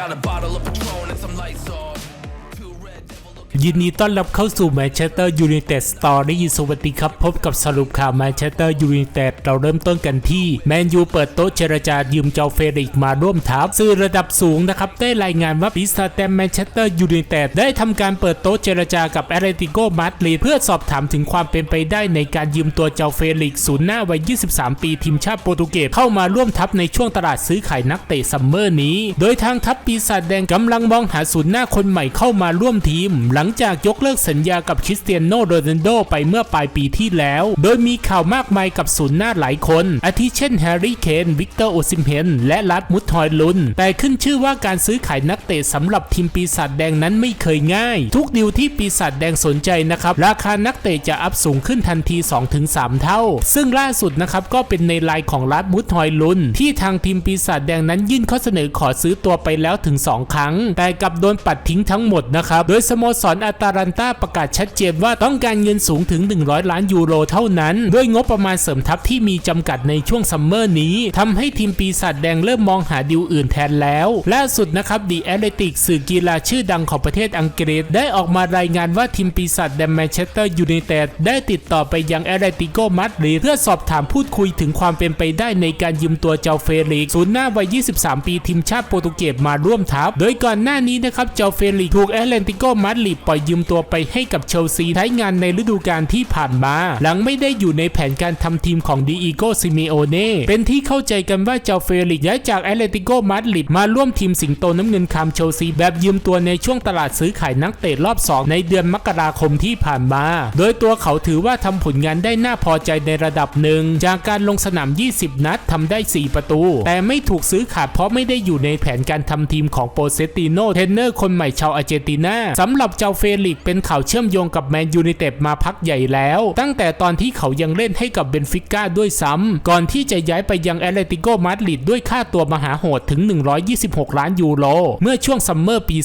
Got a bottle of ยินดีต้อนรับเข้าสู่แมนเชสเตอร์ยูไนเต็ดสตอรี่สวัสดีครับพบกับสรุปข่าวแมนเชสเตอร์ยูไนเต็ดเราเริ่มต้นกันที่แมนยูเปิดโต๊ะเจรจายืมเจ้าเฟริกมาร่วมทัพสื่อระดับสูงนะครับได้รายงานว่าปีศาจแดงแมนเชสเตอร์ยูไนเต็ดได้ทำการเปิดโต๊ะเจรจากับแอตเลติโกมาดริดเพื่อสอบถามถึงความเป็นไปได้ในการยืมตัวเจ้าเฟริกศูนย์หน้าวัย 23 ปีทีมชาติโปรตุเกสเข้ามาร่วมทัพในช่วงตลาดซื้อขายนักเตะซัมเมอร์นี้ โดยทางทัพปีศาจแดงกำลังมองหาศูนย์หน้าคนใหม่เข้ามาร่วมทีมหลังจากยกเลิกสัญญากับคริสเตียโนโรนัลโดไปเมื่อปลายปีที่แล้ว โดยมีข่าวมากมายกับศูนย์หน้าหลายคน อาทิเช่นแฮร์รี่เคนวิกเตอร์โอซิมเฮนและลัดมุดทอยลุน แต่ขึ้นชื่อว่าการซื้อขายนักเตะสำหรับทีมปีศาจแดงนั้นไม่เคยง่าย ทุกดีลที่ปีศาจแดงสนใจนะครับ ราคานักเตะจะอัพสูงขึ้นทันที 2-3 เท่า ซึ่งล่าสุดนะครับก็เป็นในไลน์ของลัดมุดทอยลุน ที่ทางทีมปีศาจแดงนั้นยื่นข้อเสนอขอซื้อตัวไปแล้วถึง 2 ครั้ง แต่กลับโดนปัดทิ้งทั้งหมดนะครับโดยสโมสรอาตาลันตาประกาศชัดเจนว่าต้องการเงินสูงถึง 100 ล้านยูโรเท่านั้น ด้วยงบประมาณเสริมทัพที่มีจำกัดในช่วงซัมเมอร์นี้ทำให้ทีมปีศาจแดงเริ่มมองหาดีลอื่นแทนแล้ว ล่าสุดนะครับดีแอตเลติกสื่อกีฬาชื่อดังของประเทศอังกฤษ ได้ออกมารายงานว่าทีมปีศาจแดงแมนเชสเตอร์ยูไนเต็ดได้ติดต่อไปยังแอตเลติโกมาดริดเพื่อสอบถามพูดคุยถึงความเป็นไปได้ในการยืมตัวเจ้าเฟลิกซ์ศูนย์หน้าวัย 23 ปีทีมชาติโปรตุเกสมาร่วมทัพ โดยก่อนหน้านี้นะครับเจ้าเฟลิกถูกแอตเลติโกมาดริดปล่อยยืมตัวไปให้กับเชลซีใช้งานในฤดูกาลที่ผ่านมา หลังไม่ได้อยู่ในแผนการทำทีมของดีอีโกซิเมโอเน่เป็นที่เข้าใจกันว่าเจ้าเฟลิกย้ายจากแอตเลติโกมาดริดมาร่วมทีมสิงโตน้ำเงินคามเชลซีแบบยืมตัวในช่วงตลาดซื้อขายนักเตะรอบ 2 ในเดือนมกราคมที่ผ่านมา โดยตัวเขาถือว่าทำผลงานได้น่าพอใจในระดับหนึ่ง จากการลงสนาม 20 นัดทำได้ 4 ประตู แต่ไม่ถูกซื้อขาดเพราะไม่ได้อยู่ในแผนการทำทีมของโปเซตติโนเทนเนอร์คนใหม่ชาวอาร์เจนตินาสำหรับเจ้าเฟเฟลิกเป็นข่าวเชื่อมโยงกับแมนยูไนเต็ดมาพักใหญ่แล้ว ตั้งแต่ตอนที่เขายังเล่นให้กับเบนฟิก้าด้วยซ้ำก่อนที่จะย้ายไปยังแอตเลติโกมาดริดด้วยค่าตัวมหาโหดถึง 126 ล้านยูโรเมื่อช่วงซัมเมอร์ปี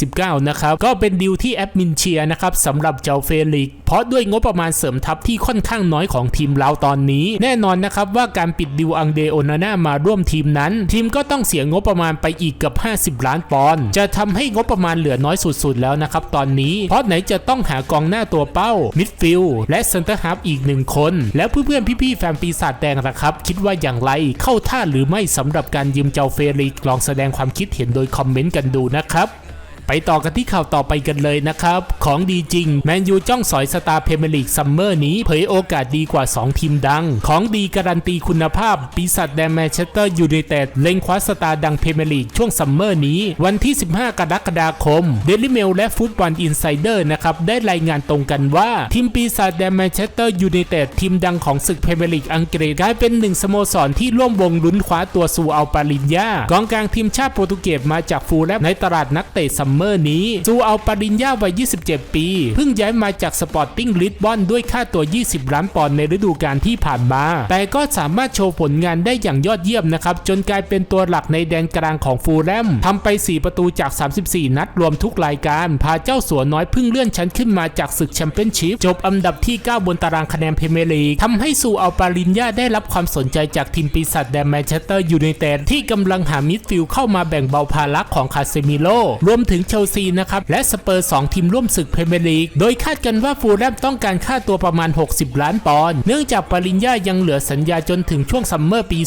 2019 นะครับ ก็เป็นดีลที่แอดมินเชียนะครับสำหรับเจ้าเฟลิกเพราะด้วยงบประมาณเสริมทัพที่ค่อนข้างน้อยของทีมเราตอนนี้ แน่นอนนะครับว่าการปิดดิวอังเดโอนาน่ามาร่วมทีมนั้น ทีมก็ต้องเสียงบประมาณไปอีกเกับ50 ล้านปอนด์จะทำให้งบประมาณเหลือน้อยสุดๆ แล้วนะครับตอนนี้ เพราะไหนจะต้องหากองหน้าตัวเป้ามิดฟิลด์และเซนเตอร์ฮาร์ฟอีกหนึ่งคน แล้วเพื่อนๆพี่ๆแฟนปีศาจแดงนะครับ คิดว่าอย่างไรเข้าท่าหรือไม่สำหรับการยืมเจ้าเฟริกลองแสดงความคิดเห็นโดยคอมเมนต์กันดูนะครับ ไปต่อกันที่ข่าวต่อไปกันเลยนะครับ ของดีจริง แมนยูจ้องสอยสตาร์เพเมลีกซัมเมอร์นี้ เผยโอกาสดีกว่า 2 ทีมดัง ของดีการันตีคุณภาพ ปีศาจแดงแมนเชสเตอร์ยูไนเต็ดเล็งคว้าสตาร์ดังเพเมลีกช่วงซัมเมอร์นี้ วันที่ 15 กรกฎาคมเดลิเมลและฟุตบอลอินไซเดอร์นะครับได้รายงานตรงกันว่า ทีมปีศาจแดงแมนเชสเตอร์ยูไนเต็ดทีมดังของศึกเพเมลีกอังกฤษกลายเป็นหนึ่งสโมสรที่ร่วมวงลุ้นคว้าตัวซูอัลปาลินยากองกลางทีมชาติโปรตุเกสมาจากฟูลแลมในตลาดนักเตะซัมเมอร์นี้ ซูเอัลปาลินยาวัย 27 ปี เพิ่งย้ายมาจากสปอร์ติ้งลิสบอนด้วยค่าตัว 20 ล้านปอนด์ในฤดูกาลที่ผ่านมา แต่ก็สามารถโชว์ผลงานได้อย่างยอดเยี่ยมนะครับ จนกลายเป็นตัวหลักในแดนกลางของฟูลแลมทำไป 4 ประตูจาก 34 นัดรวมทุกรายการ พาเจ้าสัวน้อยเพิ่งเลื่อนชั้นขึ้นมาจากศึกแชมเปี้ยนชิพจบอันดับที่ 9 บนตารางคะแนนพรีเมียร์ลีกทำให้ซูเอัลปาลินยาได้รับความสนใจจากทีมปีศาจแดงแมนเชสเตอร์ยูไนเต็ดที่กำลังหามิดฟิลด์เข้ามาแบ่งเบาภาระของคาเซมิโลรวมถึงเชลซีนะครับ และสเปอร์สองทีมร่วมศึกพรีเมียร์ลีก โดยคาดกันว่าฟูลแลมต้องการค่าตัวประมาณ 60 ล้านปอนด์ เนื่องจากปริญญายังเหลือสัญญาจนถึงช่วงซัมเมอร์ปี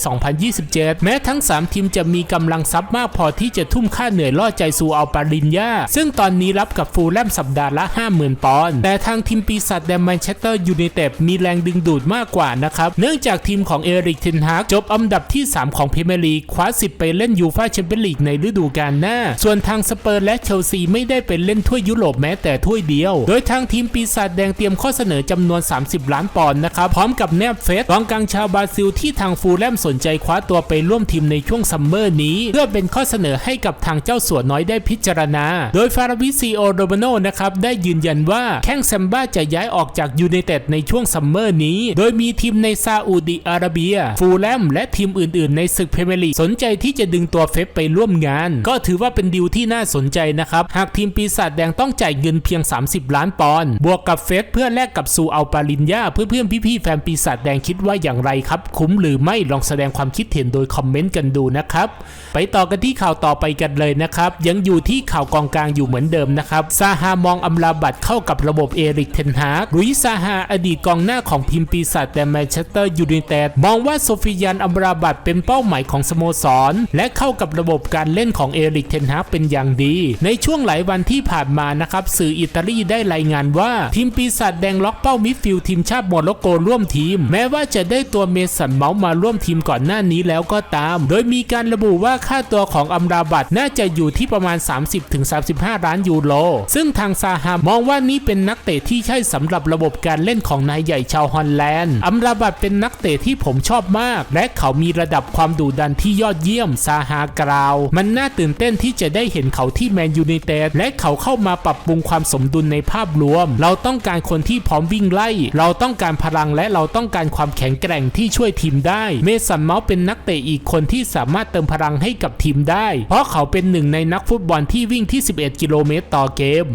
2027 แม้ทั้ง 3 ทีมจะมีกำลังทรัพย์มากพอที่จะทุ่มค่าเหนื่อยล่อใจซูเอาปริญญา ซึ่งตอนนี้รับกับฟูลแลมสัปดาห์ละ 50,000 ปอนด์ แต่ทางทีมปีศาจแดงแมนเชสเตอร์ยูไนเต็ดมีแรงดึงดูดมากกว่านะครับ เนื่องจากทีมของเอริกเทนฮากจบอันดับที่ 3 ของพรีเมียร์ลีกคว้าสิทธิ์ไปเล่นยูฟ่าแชมเปี้ยนลีกในฤดูกาลหน้า ส่วนทางสเปอร์และเชลซีไม่ได้ไปเล่นถ้วยยุโรปแม้แต่ถ้วยเดียว โดยทางทีมปีศาจแดงเตรียมข้อเสนอจำนวน 30 ล้านปอนด์นะครับ พร้อมกับแนบเฟสกองกลางชาวบราซิลที่ทางฟูลแลมสนใจคว้าตัวไปร่วมทีมในช่วงซัมเมอร์นี้ เพื่อเป็นข้อเสนอให้กับทางเจ้าสัวน้อยได้พิจารณา โดยฟาราวิซิโอโรเบโนนะครับได้ยืนยันว่าแข้งแซมบ้าจะย้ายออกจากยูไนเต็ดในช่วงซัมเมอร์นี้ โดยมีทีมในซาอุดิอาระเบีย ฟูลแลมและทีมอื่น ๆ ในศึกเพเมลีสนใจที่จะดึงตัวเฟสไปร่วมงาน ก็ถือว่าเป็นดีลที่น่าสนใจนะครับ หากทีมปีศาจแดงต้องจ่ายเงินเพียง 30 ล้านปอนด์บวกกับเฟสเพื่อแลกกับซูอัลปาลินยาเพื่อนเพื่อนพี่ๆแฟนปีศาจแดงคิดว่าอย่างไรครับ คุ้มหรือไม่ลองแสดงความคิดเห็นโดยคอมเมนต์กันดูนะครับไปต่อกันที่ข่าวต่อไปกันเลยนะครับ ยังอยู่ที่ข่าวกองกลางอยู่เหมือนเดิมนะครับซาฮามองอำลาบัตเข้ากับระบบเอริกเทนฮากลุยซาฮาอดีตกองหน้าของทีมปีศาจแดงแมนเชสเตอร์ยูไนเต็ดมองว่าโซฟิยันอัมราบัตเป็นเป้าหมายของสโมสร และเข้ากับระบบการเล่นของเอริกเทนฮากเป็นอย่างดี ในในช่วงหลายวันที่ผ่านมานะครับสื่ออิตาลีได้รายงานว่า ทีมปีศาจแดงล็อกเป้ามิดฟิลด์ทีมชาติโมร็อกโกร่วมทีม แม้ว่าจะได้ตัวเมสันเมาส์มาร่วมทีมก่อนหน้านี้แล้วก็ตาม โดยมีการระบุว่าค่าตัวของอัมราบัตน่าจะอยู่ที่ประมาณ 30-35 ล้านยูโรซึ่งทางซาฮามมองว่านี่เป็นนักเตะที่ใช่สำหรับระบบการเล่นของนายใหญ่ชาวฮอลแลนด์อัมราบัตเป็นนักเตะที่ผมชอบมาก และเขามีระดับความดุดันที่ยอดเยี่ยมซาฮากล่าว มันน่าตื่นเต้นที่จะได้เห็นเขาที่แมนยูไนเต็ดและเขาเข้ามาปรับปรุงความสมดุลในภาพรวม เราต้องการคนที่พร้อมวิ่งไล่ เราต้องการพลังและเราต้องการความแข็งแกร่งที่ช่วยทีมได้ เมสันเมาส์เป็นนักเตะอีกคนที่สามารถเติมพลังให้กับทีมได้ เพราะเขาเป็นหนึ่งในนักฟุตบอลที่วิ่งที่ 11 กิโลเมตรต่อเกม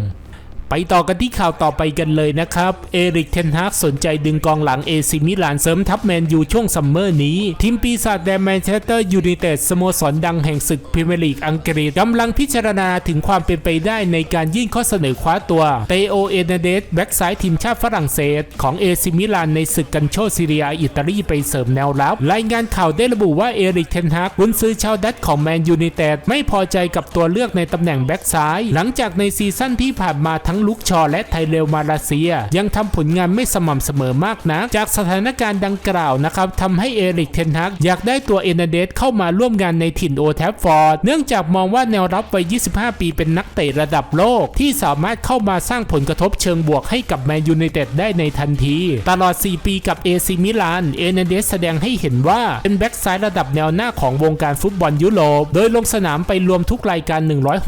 ไปต่อกันที่ข่าวต่อไปกันเลยนะครับ เอริกเทนฮากสนใจดึงกองหลังเอซิมิลานเสริมทัพแมนยูช่วงซัมเมอร์นี้ ทีมปีศาจแดงแมนเชสเตอร์ยูไนเต็ดสโมสรดังแห่งศึกพรีเมียร์ลีกอังกฤษกำลังพิจารณาถึงความเป็นไปได้ในการยื่นข้อเสนอคว้าตัวเตโอเอเนเดสแบ็กซ้ายทีมชาติฝรั่งเศส ของเอซิมิลานในศึกกันโชซีเรียอิตาลีไปเสริมแนวรับ รายงานข่าวได้ระบุว่าเอริกเทนฮากกุนซือชาวดัตช์ของแมนยูไนเต็ดไม่พอใจกับตัวเลือกในตำแหน่งแบ็กซ้ายหลังจากในซีซั่นที่ผ่านมาทั้งลุกชอและไทเรลมาเลเซีย ยังทำผลงานไม่สม่ำเสมอมากนักจากสถานการณ์ดังกล่าวนะครับทำให้เอริกเทนฮักอยากได้ตัวเอเนเดสเข้ามาร่วมงานในถิ่นโอแทฟฟอร์ดเนื่องจากมองว่าแนวรับวัย 25 ปีเป็นนักเตะระดับโลก ที่สามารถเข้ามาสร้างผลกระทบเชิงบวกให้กับแมนยูไนเต็ดได้ในทันที ตลอด 4 ปีกับเอซิมิลาน เอเนเดสแสดงให้เห็นว่าเป็นแบ็กซ้ายระดับแนวหน้าของวงการฟุตบอลยุโรป โดยลงสนามไปรวมทุกรายการ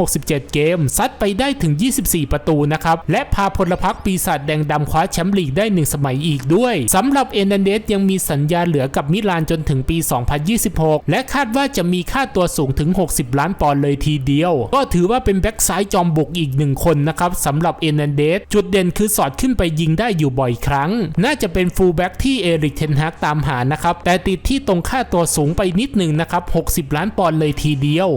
167 เกม ซัดไปได้ถึง 24 ประตูนะครับและพาพลพรรคปีศาจแดงดำคว้าแชมป์ลีกได้หนึ่งสมัยอีกด้วยสำหรับเอเนเดสยังมีสัญญาเหลือกับมิลานจนถึงปี 2026 และคาดว่าจะมีค่าตัวสูงถึง 60 ล้านปอนด์เลยทีเดียว ก็ถือว่าเป็นแบ็กซ้ายจอมบุกอีกหนึ่งคนนะครับสำหรับเอเนเดสจุดเด่นคือสอดขึ้นไปยิงได้อยู่บ่อยครั้ง น่าจะเป็นฟูลแบ็กที่เอริกเทนฮากตามหานะครับแต่ติดที่ตรงค่าตัวสูงไปนิดหนึ่งนะครับ 60 ล้านปอนด์เลยทีเดียว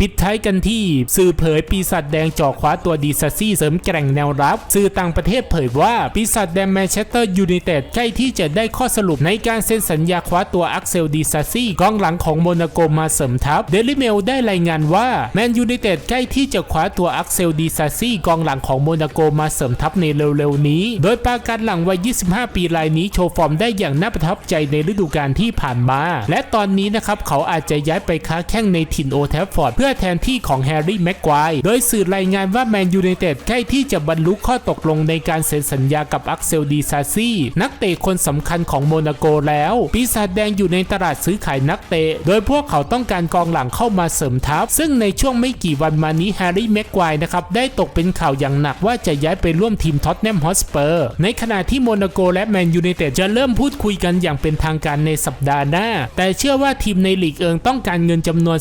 ปิดท้ายกันที่สื่อเผยปีศาจแดงจ่อคว้าตัวดีซาซี่เสริมแกร่งแนวรับ สื่อต่างประเทศเผยว่าปีศาจแดงแมนเชสเตอร์ยูไนเต็ดใกล้ที่จะได้ข้อสรุปในการเซ็นสัญญาคว้าตัวอักเซลดีซาซี่กองหลังของโมนาโกมาเสริมทัพเดลิเมลได้รายงานว่าแมนยูไนเต็ดใกล้ที่จะคว้าตัวอักเซลดีซาซี่กองหลังของโมนาโกมาเสริมทัพในเร็วๆนี้ โดยปาการหลังวัย 25 ปีรายนี้โชว์ฟอร์มได้อย่างน่าประทับใจในฤดูกาลที่ผ่านมา และตอนนี้นะครับเขาอาจจะย้ายไปค้าแข้งในถิ่นโอแทฟฟอร์ดเพื่อื่อแทนที่ของแฮร์รี่แม็กควายโดยสื่อรายงานว่าแมนยูไนเต็ดใกล้ที่จะบรรลุข้อตกลงในการเซ็นสัญญากับอักเซลดีซาซี่นักเตะคนสำคัญของโมนาโกแล้ว ปีศาจแดงอยู่ในตลาดซื้อขายนักเตะ โดยพวกเขาต้องการกองหลังเข้ามาเสริมทัพ ซึ่งในช่วงไม่กี่วันมานี้แฮร์รี่แม็กควายนะครับได้ตกเป็นข่าวอย่างหนักว่าจะย้ายไปร่วมทีมท็อตแนมฮอสเปอร์ ในขณะที่โมนาโกและแมนยูไนเต็ดจะเริ่มพูดคุยกันอย่างเป็นทางการในสัปดาห์หน้า แต่เชื่อว่าทีมในลีกเอิงต้องการเงินจำนวน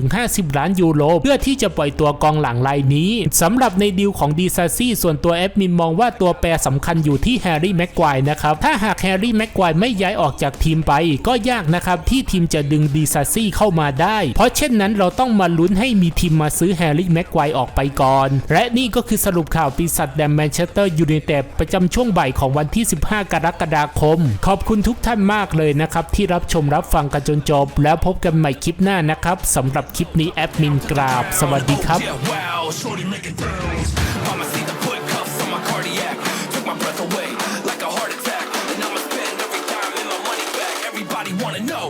40-50ล้านยูโรเพื่อที่จะปล่อยตัวกองหลังรายนี้สำหรับในดีลของดีซาซี่ส่วนตัวแอดมินมองว่าตัวแปรสำคัญอยู่ที่แฮร์รี่แม็กควายนะครับถ้าหากแฮร์รี่แม็กควายไม่ย้ายออกจากทีมไปก็ยากนะครับที่ทีมจะดึงดีซาซี่เข้ามาได้ เพราะเช่นนั้นเราต้องมาลุ้นให้มีทีมมาซื้อแฮร์รี่แม็กควายออกไปก่อน และนี่ก็คือสรุปข่าวปีศาจแดงแมนเชสเตอร์ยูไนเต็ดประจำช่วงบ่ายของวันที่ 15 กรกฎาคม ขอบคุณทุกท่านมากเลยนะครับ ที่รับชมรับฟังกันจนจบ แล้วพบกันใหม่คลิปหน้านะครับสำหรับคลิปนี้แอดมินกราบ สวัสดีครับ Yeah, wow, shorty making thrills. Mama see the put cuffs on my cardiac. Took my breath away like a heart attack. And I'ma spend every dime and my money back. Everybody wanna know.